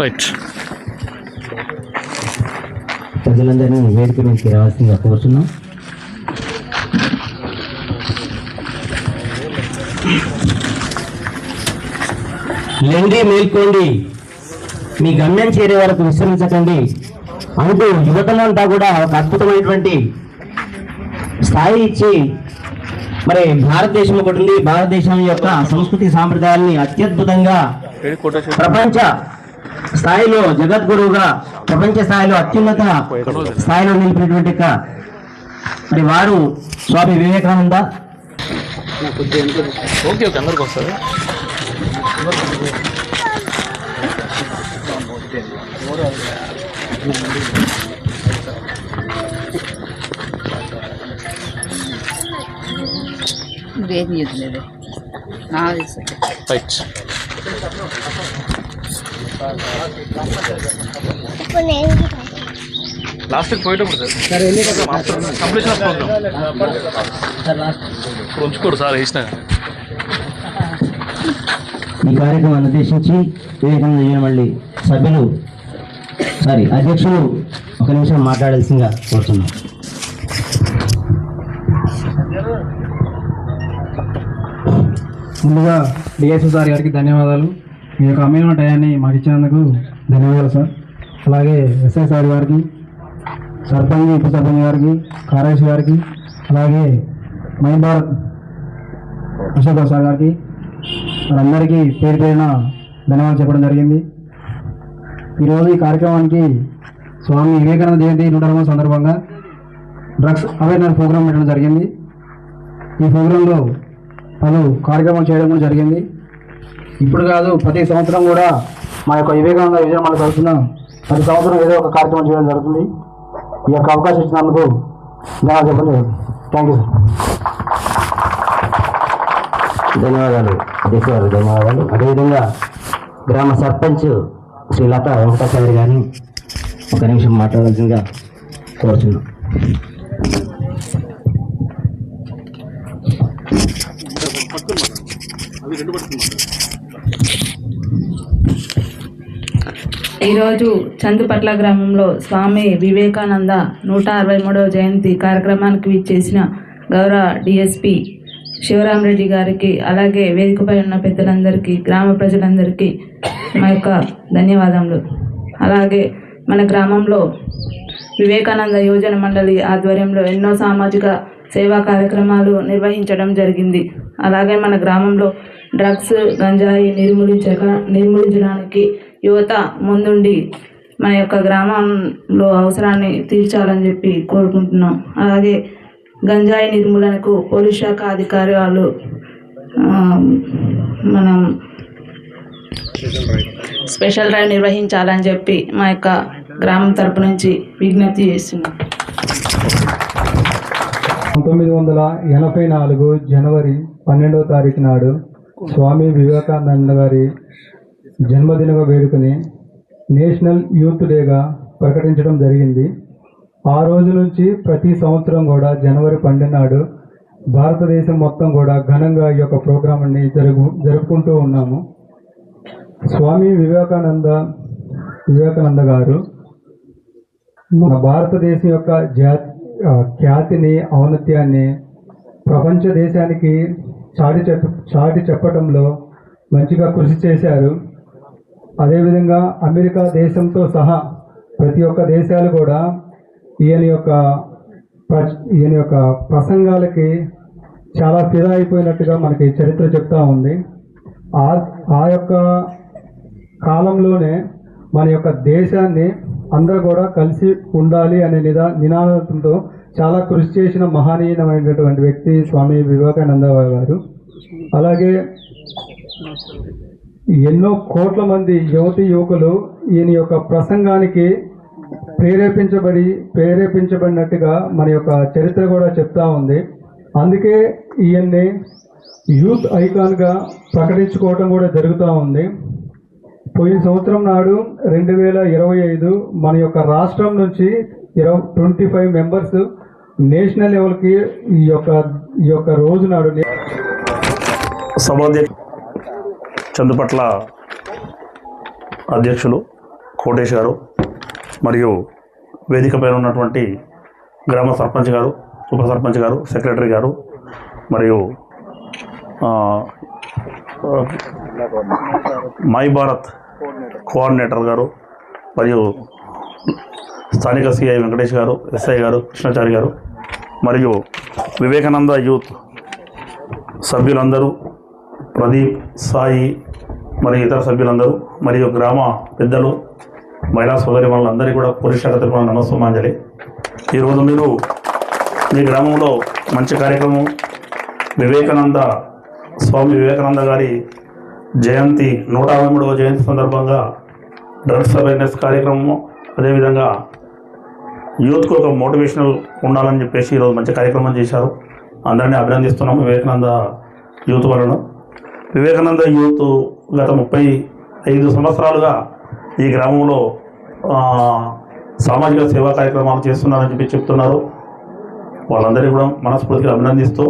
Right ప్రజలందరినీ వేదిక మీదకి రావాల్సిందిగా కోరుతున్నాం లెండి మేల్కోండి. మీ గమ్యం చేరే వరకు విశ్రమించకండి. అంటూ యువతలంతా కూడా ఒక అద్భుతమైనటువంటి స్థాయి ఇచ్చి మరి భారతదేశం ఒకటి ఉంది. భారతదేశం యొక్క సంస్కృతి సాంప్రదాయాల్ని అత్యద్భుతంగా ప్రపంచ స్థాయిలో జగద్గురువుగా ప్రపంచ స్థాయిలో అత్యున్నత స్థాయిలో నిలిపినటువంటి యొక్క మరి వారు స్వామి వివేకానంద. ఓకే ఓకే అందరికి వస్తుంది ఇదేం చేయలేదు నాది సార్ రైట్ లాస్ట్ పోయేటప్పుడు సార్. కంప్లీషన్ ఆఫ్ ప్రోగ్రామ్ ఉంచుకోరు సార్ వేసినా. ఈ కార్యక్రమాన్ని ఉద్దేశించి వివేకానంద యూనివర్సిటీ సభ్యులు సారీ అధ్యక్షులు ఒక నిమిషం మాట్లాడాల్సిందిగా కోరుతున్నాం. ముందుగా డిఎస్పీ సార్ గారికి ధన్యవాదాలు. మీ యొక్క అమీన టయాన్ని మాకు ఇచ్చినందుకు ధన్యవాదాలు సార్. అలాగే ఎస్ఐ సార్ గారికి సర్పంచ్ ఉప సర్పంచ్ గారికి కారేష్ గారికి అలాగే మై భారత్ అశోక్ సార్ గారికి వారందరికీ పేరు పేరున ధన్యవాదాలు చెప్పడం జరిగింది. ఈరోజు ఈ కార్యక్రమానికి స్వామి వివేకానంద జయంతి నూట సందర్భంగా డ్రగ్స్ అవేర్నెస్ ప్రోగ్రాం పెట్టడం జరిగింది. ఈ ప్రోగ్రాంలో పలు కార్యక్రమాలు చేయడం కూడా జరిగింది. ఇప్పుడు కాదు ప్రతి సంవత్సరం కూడా మా యొక్క వివేకానంద విజయమాల తరఫున ప్రతి సంవత్సరం ఏదో ఒక కార్యక్రమం చేయడం జరుగుతుంది. ఈ యొక్క అవకాశం ఇచ్చినందుకు ధన్యవాదాలు చెప్పండి. థ్యాంక్ యూ సార్ ధన్యవాదాలు. అధ్యక్ష గారు ధన్యవాదాలు. అదేవిధంగా గ్రామ సర్పంచ్ శ్రీ లత వెంకటాచార్య గారిని ఒక నిమిషం మాట్లాడాల్సిందిగా కోరుచున్నాం. ఈరోజు చందుపట్ల గ్రామంలో స్వామి వివేకానంద నూట అరవై మూడవ జయంతి కార్యక్రమానికి విచ్చేసిన గౌరవ డిఎస్పి శివరామరెడ్డి గారికి అలాగే వేదికపై ఉన్న పెద్దలందరికీ గ్రామ ప్రజలందరికీ మా యొక్క ధన్యవాదములు. అలాగే మన గ్రామంలో వివేకానంద యోజన మండలి ఆధ్వర్యంలో ఎన్నో సామాజిక సేవా కార్యక్రమాలు నిర్వహించడం జరిగింది. అలాగే మన గ్రామంలో డ్రగ్స్ గంజాయి నిర్మూలించక నిర్మూలించడానికి యువత ముందుండి మన యొక్క గ్రామంలో అవసరాన్ని తీర్చాలని చెప్పి కోరుకుంటున్నాం. అలాగే గంజాయి నిర్మూలనకు పోలీస్ శాఖ అధికారి వాళ్ళు మనం స్పెషల్ డ్రైవ్ నిర్వహించాలని చెప్పి మా యొక్క గ్రామం తరపు నుంచి విజ్ఞప్తి చేస్తున్నాం. పంతొమ్మిది వందల ఎనభై నాలుగు జనవరి పన్నెండవ తారీఖు నాడు స్వామి వివేకానంద గారి జన్మదిన వేడుకని నేషనల్ యూత్ డేగా ప్రకటించడం జరిగింది. ఆ రోజు నుంచి ప్రతి సంవత్సరం కూడా జనవరి పన్నెండు నాడు భారతదేశం మొత్తం కూడా ఘనంగా ఈ యొక్క ప్రోగ్రాంని జరుగు జరుపుకుంటూ ఉన్నాము. స్వామి వివేకానంద వివేకానంద గారు మన భారతదేశం యొక్క జా ఖ్యాతిని ఔన్నత్యాన్ని ప్రపంచ దేశానికి చాటి చెప్ప చాటి చెప్పటంలో మంచిగా కృషి చేశారు. అదేవిధంగా అమెరికా దేశంతో సహా ప్రతి ఒక్క దేశాలు కూడా ఈయన యొక్క ఈయన యొక్క ప్రసంగాలకి చాలా ఫిదా అయిపోయినట్టుగా మనకి చరిత్ర చెప్తా ఉంది. ఆ ఆ యొక్క కాలంలోనే మన యొక్క దేశాన్ని అందరూ కూడా కలిసి ఉండాలి అనే నిదా నినాదంతో చాలా కృషి చేసిన మహనీయమైనటువంటి వ్యక్తి స్వామి వివేకానంద గారు. అలాగే ఎన్నో కోట్ల మంది యువతి యువకులు ఈయన యొక్క ప్రసంగానికి ప్రేరేపించబడి ప్రేరేపించబడినట్టుగా మన యొక్క చరిత్ర కూడా చెప్తా ఉంది. అందుకే ఈయన్ని యూత్ ఐకాన్గా ప్రకటించుకోవటం కూడా జరుగుతూ ఉంది. పోయిన సంవత్సరం నాడు రెండు వేల ఇరవై ఐదు మన యొక్క రాష్ట్రం నుంచి ఇరవై ట్వంటీ ఫైవ్ మెంబర్స్ నేషనల్ లెవెల్కి ఈ యొక్క ఈ యొక్క రోజు నాడు సభాధ్య చందుపట్ల అధ్యక్షులు కోటేష్ గారు మరియు వేదికపై ఉన్నటువంటి గ్రామ సర్పంచ్ గారు ఉప సర్పంచ్ గారు సెక్రటరీ గారు మరియు మై భారత్ కోఆర్డినేటర్ గారు మరియు స్థానిక సిఐ వెంకటేష్ గారు ఎస్ఐ గారు కృష్ణాచారి గారు మరియు వివేకానంద యూత్ సభ్యులందరూ ప్రదీప్ సాయి మరి ఇతర సభ్యులందరూ మరియు గ్రామ పెద్దలు మహిళా సోదరి వాళ్ళందరికీ కూడా పోలీస్ శాఖ తరఫున నమస్సుమాంజలి. ఈరోజు మీరు మీ గ్రామంలో మంచి కార్యక్రమం వివేకానంద స్వామి వివేకానంద గారి జయంతి నూట అరవై మూడవ జయంతి సందర్భంగా డ్రగ్స్ అవేర్నెస్ కార్యక్రమం అదేవిధంగా యూత్కు ఒక మోటివేషనల్ ఉండాలని చెప్పేసి ఈరోజు మంచి కార్యక్రమం చేశారు. అందరినీ అభినందిస్తున్నాం వివేకానంద యూత్ వాళ్ళను వివేకానంద యూత్ గత ముప్పై ఐదు సంవత్సరాలుగా ఈ గ్రామంలో సామాజిక సేవా కార్యక్రమాలు చేస్తున్నారని చెప్పి చెప్తున్నారు. వాళ్ళందరికీ కూడా మనస్ఫూర్తిగా అభినందిస్తూ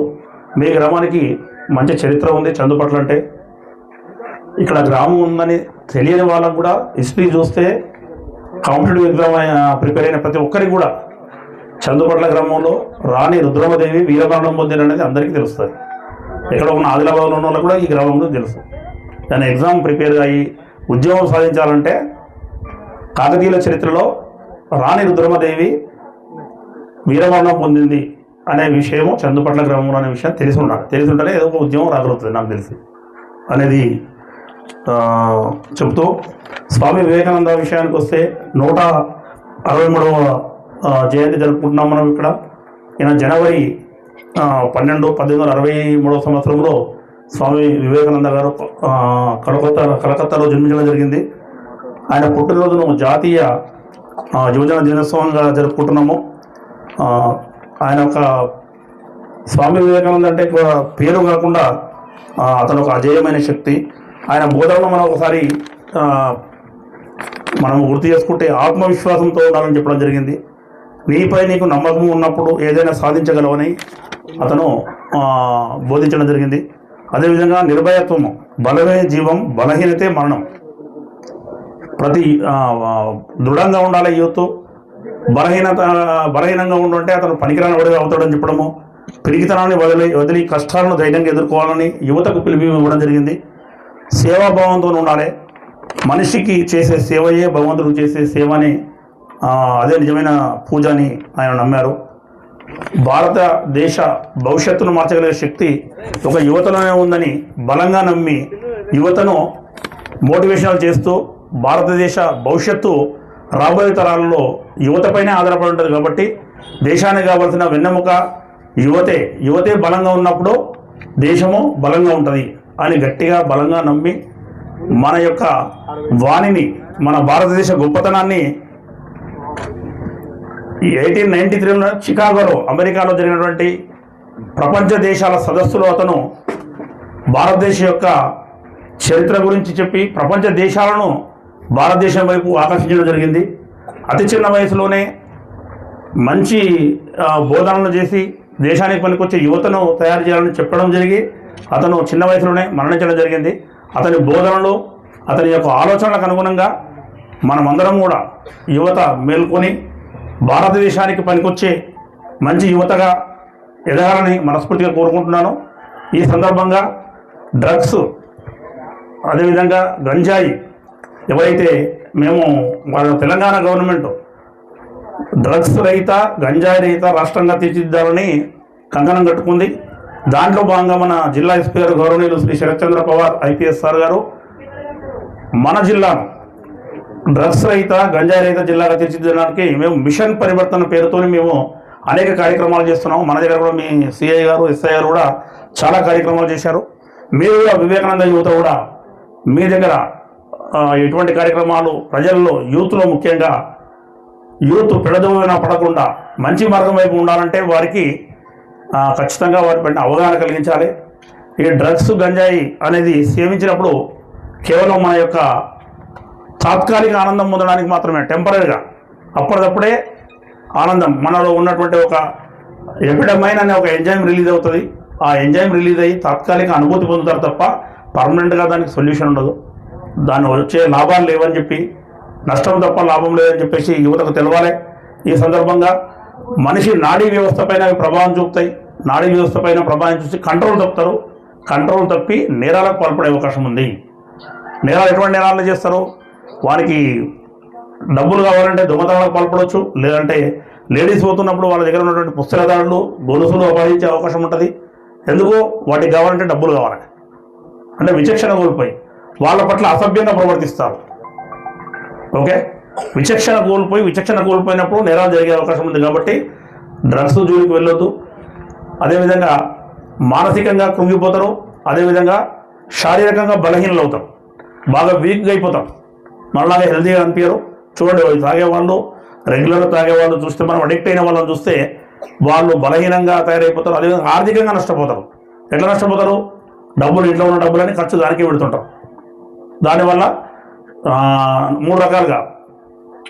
మీ గ్రామానికి మంచి చరిత్ర ఉంది చందుపట్ల అంటే. ఇక్కడ గ్రామం ఉందని తెలియని వాళ్ళకు కూడా హిస్టరీ చూస్తే కాంపిటేటివ్ ఎగ్జామ్ ప్రిపేర్ అయిన ప్రతి ఒక్కరికి కూడా చందుపట్ల గ్రామంలో రాణి రుద్రమదేవి వీరమరణం పొందిన అనేది అందరికీ తెలుస్తుంది. ఇక్కడ ఉన్న ఆదిలాబాద్లో ఉన్న వాళ్ళకు కూడా ఈ గ్రామంలో తెలుస్తుంది తెలుసు. దాని ఎగ్జామ్ ప్రిపేర్ అయ్యి ఉద్యోగం సాధించాలంటే కాకతీయుల చరిత్రలో రాణి రుద్రమదేవి వీరమరణం పొందింది అనే విషయము చందుపట్ల గ్రామంలో అనే విషయం తెలిసి ఉండాలి తెలిసి ఉంటేనే ఏదో ఒక ఉద్యమం రాగలుగుతుంది నాకు తెలిసి అనేది చెబుతూ స్వామి వివేకానంద విషయానికి వస్తే నూట అరవై మూడవ జయంతి జరుపుకుంటున్నాం మనం ఇక్కడ. ఈయన జనవరి పన్నెండు పద్దెనిమిది వందల అరవై మూడవ సంవత్సరంలో స్వామి వివేకానంద గారు కలకత్తా కలకత్తాలో జన్మించడం జరిగింది. ఆయన పుట్టినరోజును జాతీయ యువజన దినోత్సవంగా జరుపుకుంటున్నాము. ఆయన ఒక స్వామి వివేకానంద అంటే పేరు కాకుండా అతను ఒక అజేయమైన శక్తి. ఆయన బోధనలో మనం ఒకసారి మనం గుర్తు చేసుకుంటే ఆత్మవిశ్వాసంతో ఉండాలని చెప్పడం జరిగింది. నీపై నీకు నమ్మకం ఉన్నప్పుడు ఏదైనా సాధించగలవని అతను బోధించడం జరిగింది. అదేవిధంగా నిర్భయత్వము బలమే జీవం బలహీనతే మరణం. ప్రతి దృఢంగా ఉండాలి యూత్. బలహీనత బలహీనంగా ఉండుంటే అతను పనికిరాని వాడిగా అవుతాడని చెప్పడము. పిరికితనాన్ని వదిలి వదిలి కష్టాలను ధైర్యంగా ఎదుర్కోవాలని యువతకు పిలిపి ఇవ్వడం జరిగింది. సేవాభావంతో ఉండాలి. మనిషికి చేసే సేవయే భగవంతుడు చేసే సేవని అదే నిజమైన పూజ అని ఆయన నమ్మారు. భారతదేశ భవిష్యత్తును మార్చగలిగే శక్తి ఒక యువతలోనే ఉందని బలంగా నమ్మి యువతను మోటివేషనల్ చేస్తూ భారతదేశ భవిష్యత్తు రాబోయే తరాలలో యువతపైనే ఆధారపడి ఉంటుంది కాబట్టి దేశానికి కావాల్సిన వెన్నెముక యువతే యువతే బలంగా ఉన్నప్పుడు దేశము బలంగా ఉంటుంది అని గట్టిగా బలంగా నమ్మి మన యొక్క వాణిని మన భారతదేశ గొప్పతనాన్ని ఈ ఎయిటీన్ నైన్టీ త్రీలో చికాగోలో అమెరికాలో జరిగినటువంటి ప్రపంచ దేశాల సదస్సులో అతను భారతదేశం యొక్క చరిత్ర గురించి చెప్పి ప్రపంచ దేశాలను భారతదేశం వైపు ఆకర్షించడం జరిగింది. అతి చిన్న వయసులోనే మంచి బోధనలు చేసి దేశానికి పనికొచ్చే యువతను తయారు చేయాలని చెప్పడం జరిగి అతను చిన్న వయసులోనే మరణించడం జరిగింది. అతని బోధనలు అతని యొక్క ఆలోచనలకు అనుగుణంగా మనమందరం కూడా యువత మేల్కొని భారతదేశానికి పనికొచ్చే మంచి యువతగా ఎదగాలని మనస్ఫూర్తిగా కోరుకుంటున్నాను. ఈ సందర్భంగా డ్రగ్స్ అదేవిధంగా గంజాయి ఎవరైతే మేము మన తెలంగాణ గవర్నమెంట్ డ్రగ్స్ రహిత గంజాయి రహిత రాష్ట్రంగా తీర్చిదిద్దాలని కంకణం కట్టుకుంది. దాంట్లో భాగంగా మన జిల్లా ఎస్పీ గారు గౌరవనీయులు శ్రీ శరత్చంద్ర పవార్ ఐపీఎస్ సార్ గారు మన జిల్లాను డ్రగ్స్ రహిత గంజాయి రహిత జిల్లాగా తీర్చిదిద్దడానికి మేము మిషన్ పరివర్తన పేరుతోని మేము అనేక కార్యక్రమాలు చేస్తున్నాం. మన దగ్గర కూడా మీ సిఐ గారు ఎస్ఐ గారు కూడా చాలా కార్యక్రమాలు చేశారు. మీరు కూడా వివేకానంద యువత కూడా మీ దగ్గర ఇటువంటి ఎటువంటి కార్యక్రమాలు ప్రజల్లో యూత్లో ముఖ్యంగా యూత్ పిడదమైన పడకుండా మంచి మార్గం వైపు ఉండాలంటే వారికి ఖచ్చితంగా వారి పైన అవగాహన కలిగించాలి. ఈ డ్రగ్స్ గంజాయి అనేది సేవించినప్పుడు కేవలం మన యొక్క తాత్కాలిక ఆనందం పొందడానికి మాత్రమే టెంపరీగా అప్పటికప్పుడే ఆనందం మనలో ఉన్నటువంటి ఒక ఎపిడమైన అనే ఒక ఎంజైమ్ రిలీజ్ అవుతుంది. ఆ ఎంజైమ్ రిలీజ్ అయ్యి తాత్కాలిక అనుభూతి పొందుతారు తప్ప పర్మనెంట్గా దానికి సొల్యూషన్ ఉండదు. దాని వచ్చే లాభాలు లేవని చెప్పి నష్టం తప్ప లాభం లేదని చెప్పేసి యువతకు తెలవాలి. ఈ సందర్భంగా మనిషి నాడీ వ్యవస్థ పైన ప్రభావం చూపుతాయి. నాడీ వ్యవస్థ పైన ప్రభావం చూసి కంట్రోల్ తప్పుతారు. కంట్రోల్ తప్పి నేరాలకు పాల్పడే అవకాశం ఉంది. నేరాలు ఎటువంటి నేరాలను చేస్తారు వారికి డబ్బులు కావాలంటే దొంగతనాలకు పాల్పడవచ్చు లేదంటే లేడీస్ పోతున్నప్పుడు వాళ్ళ దగ్గర ఉన్నటువంటి పుస్తకదారులు గొలుసులు అపహరించే అవకాశం ఉంటుంది. ఎందుకు వాటికి కావాలంటే డబ్బులు కావాలి. అంటే విచక్షణ కోల్పోయి వాళ్ళ పట్ల అసభ్యంగా ప్రవర్తిస్తారు. ఓకే? విచక్షణ కోల్పోయి విచక్షణ కోల్పోయినప్పుడు నేరాలు జరిగే అవకాశం ఉంది కాబట్టి డ్రగ్స్ జోలికి వెళ్ళొద్దు. అదేవిధంగా మానసికంగా కృంగిపోతారు అదేవిధంగా శారీరకంగా బలహీనలు అవుతారు బాగా వీక్గా అయిపోతాం మళ్ళా హెల్తీగా అనిపించరు. చూడండి వాళ్ళు తాగేవాళ్ళు రెగ్యులర్గా తాగేవాళ్ళు చూస్తే మనం అడిక్ట్ అయిన వాళ్ళని చూస్తే వాళ్ళు బలహీనంగా తయారైపోతారు. అదేవిధంగా ఆర్థికంగా నష్టపోతారు. ఎట్లా నష్టపోతారు? డబ్బులు ఇంట్లో ఉన్న డబ్బులని ఖర్చు దానికే పెడుతుంటారు. దానివల్ల మూడు రకాలుగా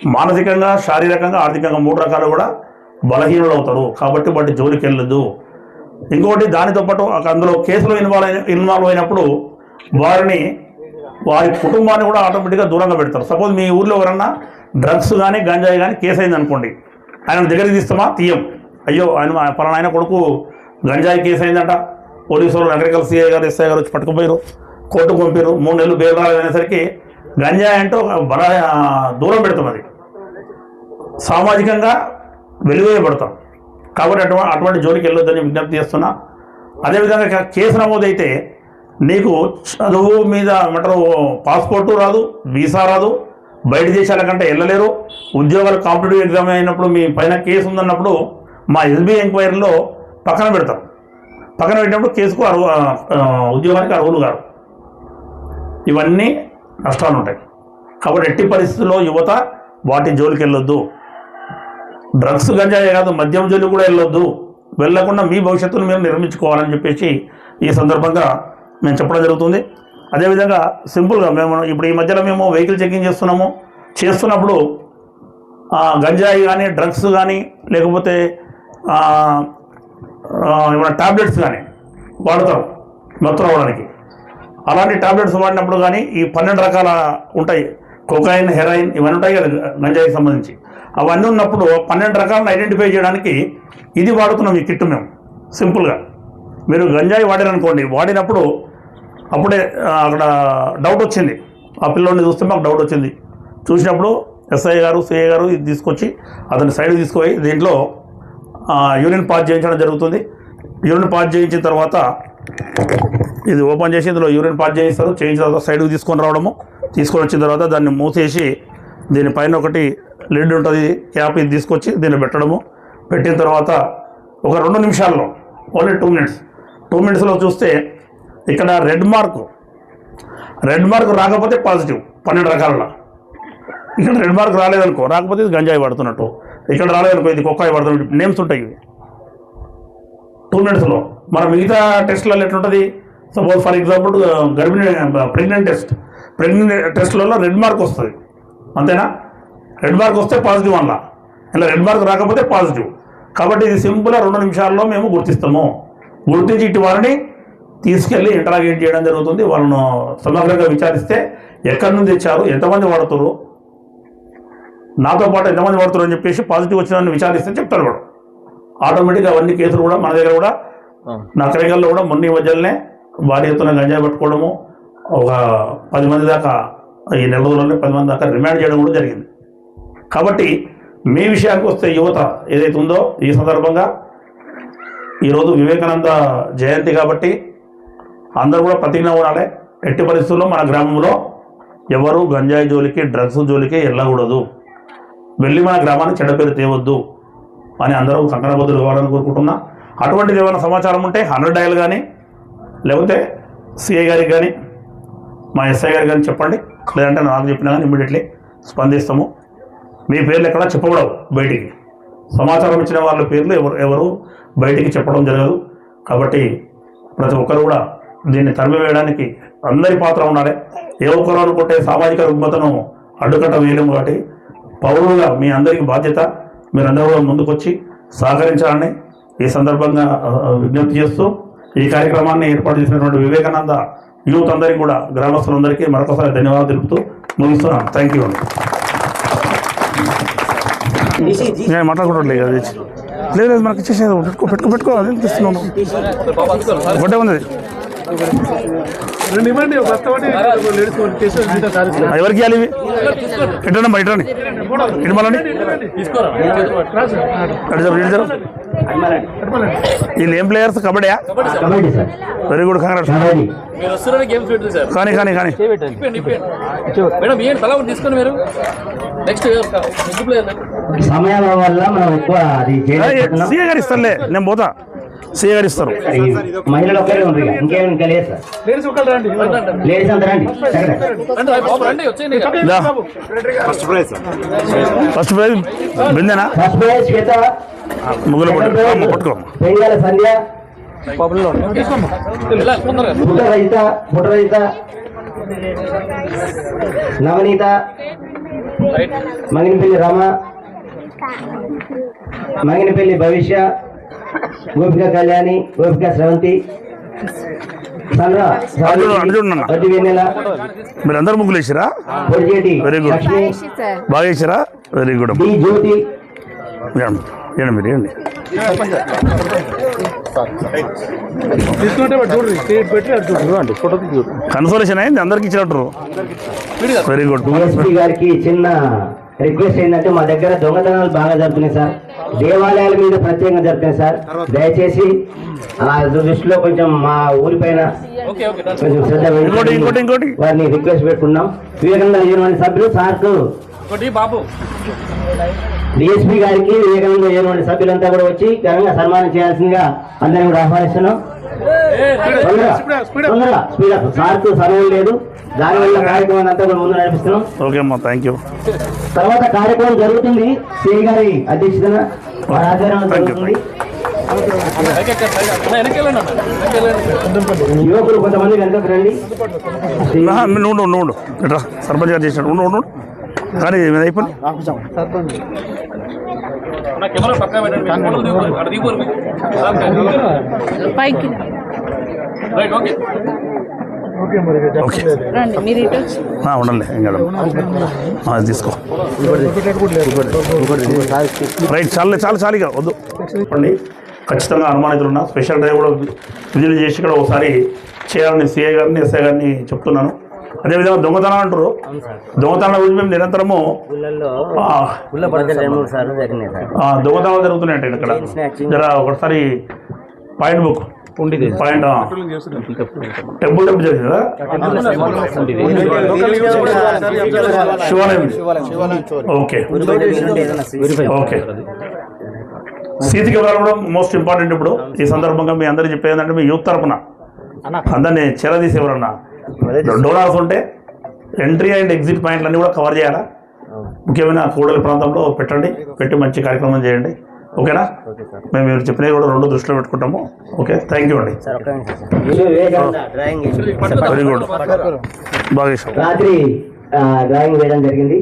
మానసికంగా శారీరకంగా ఆర్థికంగా మూడు రకాలు కూడా బలహీనులు అవుతారు. కాబట్టి వాటి జోలికి వెళ్ళదు ఇంకోటి దానితో పాటు అందులో కేసులో ఇన్వాల్వ్ అయిన ఇన్వాల్వ్ అయినప్పుడు వారిని వారి కుటుంబాన్ని కూడా ఆటోమేటిక్గా దూరంగా పెడతారు. సపోజ్ మీ ఊర్లో ఎవరన్నా డ్రగ్స్ కానీ గంజాయి కానీ కేసు అయింది అనుకోండి ఆయన దగ్గరికి తీస్తామా? తీయం. అయ్యో ఆయన మా పలానా ఆయన కొడుకు గంజాయి కేసు అయిందంట పోలీసు వాళ్ళు అగ్రికల్చర్ సీఐ గారు ఎస్ఐ గారు వచ్చి పట్టుకుపోయారు కోర్టుకు పంపారు మూడు నెలలు బెయిల్ రాలేదనేసరికి గంజాయి అంటే ఒక బల దూరం పెడతాం అది. సామాజికంగా వెలువేయబడతాం. కాబట్టి అటువంటి అటువంటి జోలికి వెళ్ళొద్దని విజ్ఞప్తి చేస్తున్నా. అదేవిధంగా కేసు నమోదైతే నీకు చదువు మీద ఏమంటారు పాస్పోర్టు రాదు వీసా రాదు బయట దేశాల కంటే వెళ్ళలేరు. ఉద్యోగాలు కాంపిటేటివ్ ఎగ్జామ్ అయినప్పుడు మీ పైన కేసు ఉందన్నప్పుడు మా ఎస్బీ ఎంక్వైరీలో పక్కన పెడతారు. పక్కన పెట్టినప్పుడు కేసుకు అర్హు ఉద్యోగానికి అర్హులు కాదు ఇవన్నీ నష్టాలు ఉంటాయి. కాబట్టి ఎట్టి పరిస్థితుల్లో యువత వాటి జోలికి వెళ్ళొద్దు. డ్రగ్స్ గంజాయే కాదు మద్యం జోలికి కూడా వెళ్ళొద్దు. వెళ్ళకుండా మీ భవిష్యత్తును మేము నిర్మించుకోవాలని చెప్పేసి ఈ సందర్భంగా మేము చెప్పడం జరుగుతుంది. అదేవిధంగా సింపుల్గా మేము ఇప్పుడు ఈ మధ్యలో మేము వెహికల్ చెకింగ్ చేస్తున్నాము. చేస్తున్నప్పుడు గంజాయి కానీ డ్రగ్స్ కానీ లేకపోతే ఏమైనా టాబ్లెట్స్ కానీ వాడతారు మొత్తం అవ్వడానికి. అలాంటి టాబ్లెట్స్ వాడినప్పుడు కానీ ఈ పన్నెండు రకాల ఉంటాయి. కొకాయిన్ హెరాయిన్ ఇవన్నీ ఉంటాయి కదా గంజాయికి సంబంధించి. అవన్నీ ఉన్నప్పుడు పన్నెండు రకాలను ఐడెంటిఫై చేయడానికి ఇది వాడుతున్నాం ఈ కిట్ మేము. సింపుల్గా. మీరు గంజాయి వాడారనుకోండి వాడినప్పుడు అప్పుడే అక్కడ డౌట్ వచ్చింది. ఆ పిల్లోడిని చూస్తే మాకు డౌట్ వచ్చింది. చూసినప్పుడు ఎస్ఐ గారు సిఐ గారు ఇది తీసుకొచ్చి అతని సైడ్ తీసుకుపోయి దీంట్లో ఆ, యూరిన్ పాస్ చేయించడం జరుగుతుంది. యూరిన్ పాస్ చేయించిన తర్వాత ఇది ఓపెన్ చేసి ఇందులో యూరిన్ పాస్ చేయిస్తారు. చేయించిన తర్వాత సైడ్కి తీసుకొని రావడము. తీసుకొని వచ్చిన తర్వాత దాన్ని మూసేసి దీనిపైన ఒకటి లిడ్ ఉంటుంది క్యాప్ ఇది తీసుకొచ్చి దీన్ని పెట్టడము. పెట్టిన తర్వాత ఒక రెండు నిమిషాల్లో ఓన్లీ టూ మినిట్స్. టూ మినిట్స్లో చూస్తే ఇక్కడ రెడ్ మార్కు రెడ్ మార్క్ రాకపోతే పాజిటివ్ పన్నెండు రకాలలో ఇక్కడ రెడ్ మార్క్ రాలేదనుకో రాకపోతే ఇది గంజాయి పడుతున్నట్టు. ఇక్కడ రాలేదనుకో ఇది కుక్కాయి పడుతున్నట్టు. నేమ్స్ ఉంటాయి ఇవి. టూ మినిట్స్లో మన మిగతా టెస్ట్లలో ఎట్లుంటుంది? సపోజ్ ఫర్ ఎగ్జాంపుల్ గర్భిణీ ప్రెగ్నెంట్ టెస్ట్ ప్రెగ్నెంట్ టెస్ట్లలో రెడ్ మార్క్ వస్తుంది. అంతేనా? రెడ్ మార్క్ వస్తే పాజిటివ్ అన్న ఇలా రెడ్ మార్క్ రాకపోతే పాజిటివ్ కాబట్టి ఇది సింపుల్గా రెండు నిమిషాల్లో మేము గుర్తిస్తాము. గుర్తించి ఇటు వారిని తీసుకెళ్ళి ఇంటరాగేట్ చేయడం జరుగుతుంది. వాళ్ళను సమగ్రంగా విచారిస్తే ఎక్కడి నుంచి తెచ్చారు ఎంతమంది వాడుతారు నాతో పాటు ఎంతమంది వాడుతారు అని చెప్పేసి పాజిటివ్ వచ్చిన విచారిస్తే చెప్తారు వాడు. ఆటోమేటిక్గా అవన్నీ కేసులు కూడా మన దగ్గర కూడా నకరికల్లో కూడా మొన్న మధ్యలోనే భారీ ఎత్తున గంజాయి పట్టుకోవడము ఒక పది మంది దాకా ఈ నెల రోజుల్లోనే పది మంది దాకా రిమాండ్ చేయడం కూడా జరిగింది. కాబట్టి మీ విషయానికి వస్తే యువత ఏదైతే ఉందో ఈ సందర్భంగా ఈరోజు వివేకానంద జయంతి కాబట్టి అందరూ కూడా ప్రతిజ్ఞ ఉండాలి. ఎట్టి పరిస్థితుల్లో మన గ్రామంలో ఎవరు గంజాయి జోలికి డ్రగ్స్ జోలికి వెళ్ళకూడదు. వెళ్ళి మన గ్రామాన్ని చెడ్డ తేవద్దు అని అందరూ కంకణబద్దులు కావాలని కోరుకుంటున్నా. అటువంటిది ఏమైనా సమాచారం ఉంటే హండ్రెడ్ డయల్ కానీ లేకపోతే సిఐ గారికి కానీ మా ఎస్ఐ గారికి కానీ చెప్పండి. లేదంటే నాకు చెప్పినా కానీ ఇమ్మీడియట్లీ స్పందిస్తాము. మీ పేర్లు ఎక్కడ చెప్పకూడదు బయటికి. సమాచారం ఇచ్చిన వాళ్ళ పేర్లు ఎవరు ఎవరు బయటికి చెప్పడం జరగదు. కాబట్టి ప్రతి ఒక్కరు కూడా దీన్ని తరిమివేయడానికి అందరి పాత్ర ఉండాలి. ఏ ఒక్కరు అనుకుంటే సామాజిక రుగ్మతను అడ్డుకట్ట వేయలేము కాబట్టి పౌరులుగా మీ అందరికీ బాధ్యత. మీరందరూ కూడా ముందుకొచ్చి సహకరించాలని ఈ సందర్భంగా విజ్ఞప్తి చేస్తూ ఈ కార్యక్రమాన్ని ఏర్పాటు చేసినటువంటి వివేకానంద యూత్ అందరికీ కూడా గ్రామస్తులందరికీ మరొకసారి ధన్యవాదాలు తెలుపుతూ ముగిస్తున్నాను. థ్యాంక్ యూ అండి నేను మాట్లాడుకోవడం లేదు అది లేదు లేదు మనకి ఇచ్చేసేది పెట్టుకో పెట్టుకో అది ఉంది. రెండు ఇవ్వండి. ఎవరికి ఇవ్వాలి? ఇటు మళ్ళీ ఇటు జరు వీళ్ళు ఏం players కబడ్డీయా kabaddi sir very good sir కానీ కానీ కానీ. మేడం తల తీసుకొని మీరు? నెక్స్ట్ ముగ్గు ప్లేయర్ సమయం వల్ల మనం ఎక్కువ అది సీఏ గారు ఇస్తారులే నేను పోతా. దా. ఫస్ట్ ప్రైజ్ బిందేనా ఫస్ట్ ప్రైజ్ శ్వేత. ముగ్గులు పట్టుకో సంధ్య. రజిత పుట్ట రజిత నవనీత. రైట్ మంగినపల్లి రామ. మంగినపల్లి భవిష్య. గోపిక కళ్యాణి గోపిక స్రవంతి. సంద్ర అటు చూడు, అటు చూడు నాన్న. వడ్డీ వెన్నెల. మీరు అందరు ముగ్గులు వేసిరా? good. లక్ష్మి. బాగా వేసిరా? Very good Jyothi. మీరు చూడు కన్సోలేషన్ అయింది అందరికి ఇచ్చినట్టు. వెరీ గుడ్ గారికి చిన్న రిక్వెస్ట్ ఏంటంటే మా దగ్గర దొంగతనాలు బాగా జరుగుతున్నాయి సార్. దేవాలయాల మీద ప్రత్యేకంగా జరుగుతున్నాయి సార్. దయచేసి ఆ దృష్టిలో కొంచెం మా ఊరి పైన కొంచెం శ్రద్ధ వారిని రిక్వెస్ట్ పెట్టుకున్నాం. వివేకానంద యూనివర్సిటీ సభ్యులు సార్కు బాబు. డిఎస్పీ గారికి వివేకానంద యూనివర్సిటీ సభ్యులంతా కూడా వచ్చి ఘనంగా సన్మానం చేయాల్సిందిగా అందరిని కూడా ఆహ్వానిస్తున్నాం. తొందరగా తొందరగా స్పీడ్ అప్ సార్కు సమయం లేదు దానివల్ల కార్యక్రమాన్ని అంతా కూడా ముందు నడిపిస్తున్నాం ఓకే అమ్మా థ్యాంక్ యూ తర్వాత కార్యక్రమం జరుగుతుంది. సిఐ గారి అధ్యక్షతన జరుగుతుంది. యువకులు కొంతమంది రండి. నువ్వు నువ్వు సర్పంచ్ గారు ఉండు ఉండు కానీ అయిపోయింది? నా కెమెరా పక్కా పెట్టండి పైకి. Right okay. ఓకే ఉండండి ఏం కదా. అది తీసుకో. రైట్ చాలే చాలు చాలు ఇక వద్దు. చెప్పండి. ఖచ్చితంగా అనుమానితులున్నా. స్పెషల్ డ్రైవ్ కూడా విధులు చేసి ఇక్కడ ఒకసారి చేయాలని సిఐ గారిని ఎస్ఐ గారిని చెప్తున్నాను. అదేవిధంగా దొంగతనం అంటారు. దొంగతనం గురించి మేము నిరంతరము దొంగతనాలు జరుగుతున్నాయంట ఇక్కడ. జర ఒకసారి point book. Point. Temple temple శివాలయం ఓకే. ఓకే. సీతి కెమెరాలు కూడా మోస్ట్ ఇంపార్టెంట్ ఇప్పుడు. ఈ సందర్భంగా మీ అందరికీ చెప్పేది ఏంటంటే మీ యూత్ తరపున. అందరినీ చెరదీసి ఎవరన్నా డోనార్స్ ఉంటే ఎంట్రీ అండ్ ఎగ్జిట్ పాయింట్లు అన్నీ కూడా కవర్ చేయాలా? ముఖ్యమైన కూడలి ప్రాంతంలో పెట్టండి పెట్టి మంచి కార్యక్రమం చేయండి. ఓకేనా? మేము మీరు చెప్పినవి కూడా రెండు దృష్టిలో పెట్టుకుంటాము. ఓకే థ్యాంక్ యూ అండి. వెరీ గుడ్ బాగా రాత్రి డ్రాయింగ్ వేయడం జరిగింది.